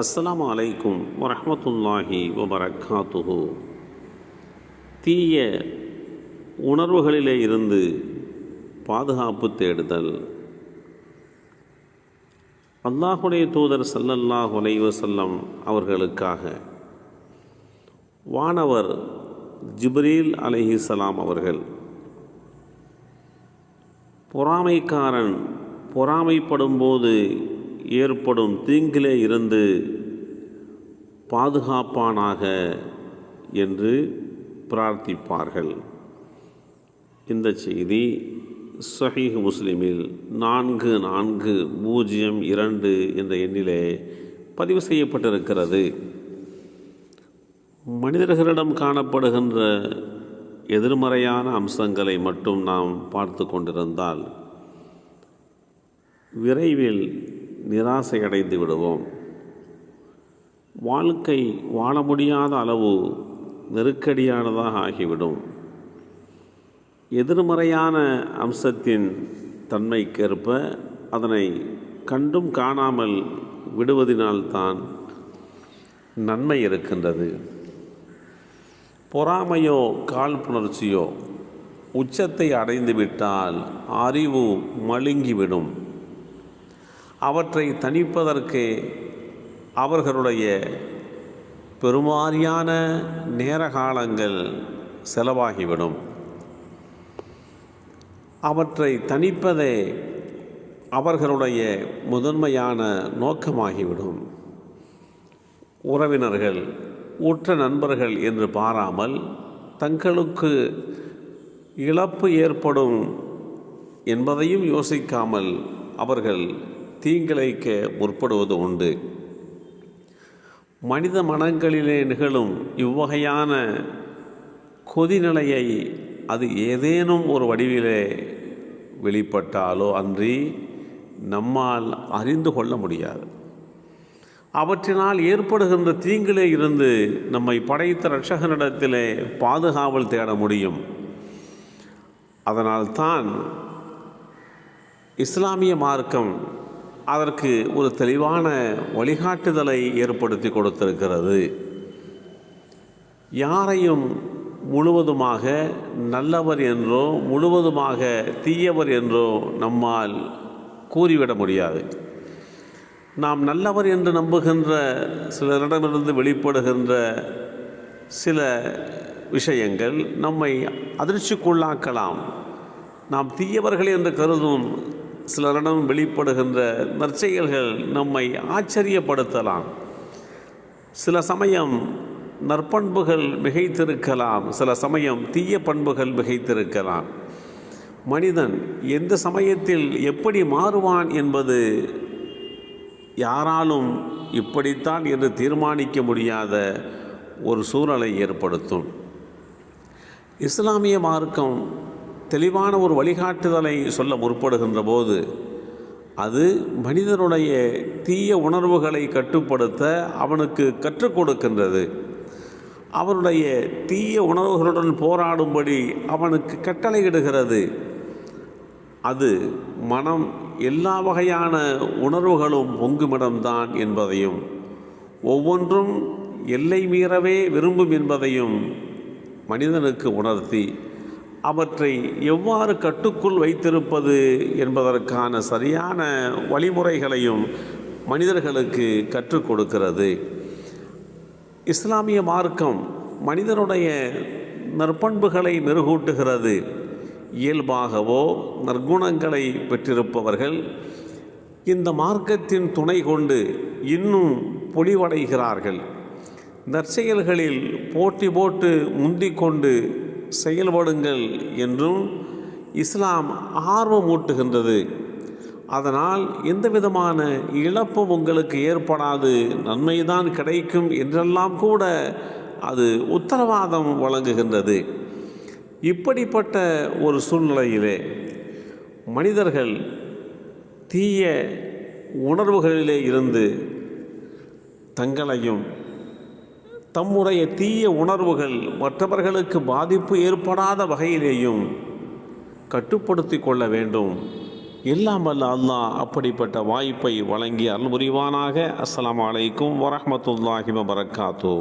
அஸ்லாம் அலைக்கும் வரமத்துல்லாஹி வபரகாத்துஹு தீய உணர்வுகளிலே இருந்து பாதுகாப்பு தேடுதல். அல்லாஹுடைய தூதர் சல்லல்லாஹ் செல்லம் அவர்களுக்காக வானவர் ஜிப்ரீல் அலைஹிஸ்ஸலாம் அவர்கள் பொறாமைக்காரன் பொறாமைப்படும்போது ஏற்படும் தீங்கிலே இருந்து பாதுகாப்பானாக என்று பிரார்த்திப்பார்கள். இந்த செய்தி சஹீஹ் முஸ்லிமில் நான்கு நான்கு பூஜ்ஜியம் இரண்டு என்ற எண்ணிலே பதிவு செய்யப்பட்டிருக்கிறது. மனிதர்களிடம் காணப்படுகின்ற எதிர்மறையான அம்சங்களை மட்டும் நாம் பார்த்து கொண்டிருந்தால் விரைவில் நிராசையடைந்து விடுவோம். வாழ்க்கை வாழ முடியாத அளவு நெருக்கடியானதாக ஆகிவிடும். எதிர்மறையான அம்சத்தின் தன்மைக்கேற்ப அதனை கண்டும் காணாமல் விடுவதினால்தான் நன்மை இருக்கின்றது. பொறாமையோ காழ்ப்புணர்ச்சியோ உச்சத்தை அடைந்துவிட்டால் அறிவு மழுங்கிவிடும். அவற்றை தணிப்பதற்கு அவர்களுடைய பெருமாறியான நேர காலங்கள் செலவாகிவிடும். அவற்றை தணிப்பதே அவர்களுடைய முதன்மையான நோக்கமாகிவிடும். உறவினர்கள் உற்ற நண்பர்கள் என்று பாராமல் தங்களுக்கு இழப்பு ஏற்படும் என்பதையும் யோசிக்காமல் அவர்கள் தீங்கிழைக்க முற்படுவது உண்டு. மனித மனங்களிலே நிகழும் இவ்வகையான கொதிநிலையை அது ஏதேனும் ஒரு வடிவிலே வெளிப்பட்டாலோ அன்றி நம்மால் அறிந்து கொள்ள முடியாது. அவற்றினால் ஏற்படுகின்ற தீங்கிலே இருந்து நம்மை படைத்த ரட்சகனிடத்திலே பாதுகாவல் தேட முடியும். அதனால்தான் இஸ்லாமிய மார்க்கம் அதற்கு ஒரு தெளிவான வழிகாட்டுதலை ஏற்படுத்தி கொடுத்திருக்கிறது. யாரையும் முழுவதுமாக நல்லவர் என்றோ முழுவதுமாக தீயவர் என்றோ நம்மால் கூறிவிட முடியாது. நாம் நல்லவர் என்று நம்புகின்ற சிலரிடமிருந்து வெளிப்படுகின்ற சில விஷயங்கள் நம்மை அதிர்ச்சிக்குள்ளாக்கலாம். நாம் தீயவர்கள் என்று கருதும் சிலரிடம் வெளிப்படுகின்ற நற்செயல்கள் நம்மை ஆச்சரியப்படுத்தலாம். சில சமயம் நற்பண்புகள் மிகைத்திருக்கலாம் சில சமயம் தீய பண்புகள் மிகைத்திருக்கலாம். மனிதன் எந்த சமயத்தில் எப்படி மாறுவான் என்பது யாராலும் இப்படித்தான் என்று தீர்மானிக்க முடியாத ஒரு சூழலை ஏற்படுத்தும். இஸ்லாமிய மார்க்கம் தெளிவான ஒரு வழிகாட்டுதலை சொல்ல முற்படுகின்ற போது அது மனிதனுடைய தீய உணர்வுகளை கட்டுப்படுத்த அவனுக்கு கற்றுக் கொடுக்கின்றது. அவனுடைய தீய உணர்வுகளுடன் போராடும்படி அவனுக்கு கட்டளையிடுகிறது. அது மனம் எல்லா வகையான உணர்வுகளும் பொங்குமிடம்தான் என்பதையும் ஒவ்வொன்றும் எல்லை மீறவே விரும்பும் என்பதையும் மனிதனுக்கு உணர்த்தி அவற்றை எவ்வாறு கட்டுக்குள் வைத்திருப்பது என்பதற்கான சரியான வழிமுறைகளையும் மனிதர்களுக்கு கற்றுக் கொடுக்கிறது. இஸ்லாமிய மார்க்கம் மனிதனுடைய நற்பண்புகளை மெருகூட்டுகிறது. இயல்பாகவோ நற்குணங்களை பெற்றிருப்பவர்கள் இந்த மார்க்கத்தின் துணை கொண்டு இன்னும் பொலிவடைகிறார்கள் நற்செயல்களில் போட்டி போட்டு முந்திக்கொண்டு செயல்படுங்கள் என்றும் இஸ்லாம் ஆர்வமூட்டுகின்றது. அதனால் எந்த விதமான இழப்பும் உங்களுக்கு ஏற்படாது. நன்மைதான் கிடைக்கும் என்றெல்லாம் கூட அது உத்தரவாதம் வழங்குகின்றது. இப்படிப்பட்ட ஒரு சூழ்நிலையிலே மனிதர்கள் தீய உணர்வுகளிலே இருந்து தங்களையும் தம்முடைய தீய உணர்வுகள் மற்றவர்களுக்கு பாதிப்பு ஏற்படாத வகையிலேயும் கட்டுப்படுத்தி கொள்ள வேண்டும். எல்லாம் வல்ல அல்லாஹ் அப்படிப்பட்ட வாய்ப்பை வழங்கி அருள் புரிவானாக. அஸ்ஸலாமு அலைக்கும் வரஹ்மத்துல்லாஹி வபரகாத்து